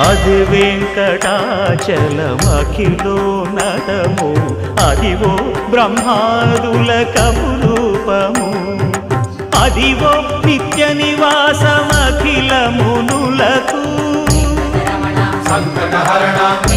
అది వెంకటాచలమఖిలో నటము. అదివో బ్రహ్మాదుల కపురూపము. అదివో నిత్య నివాసమఖిల మునులకు. సంకటహరణ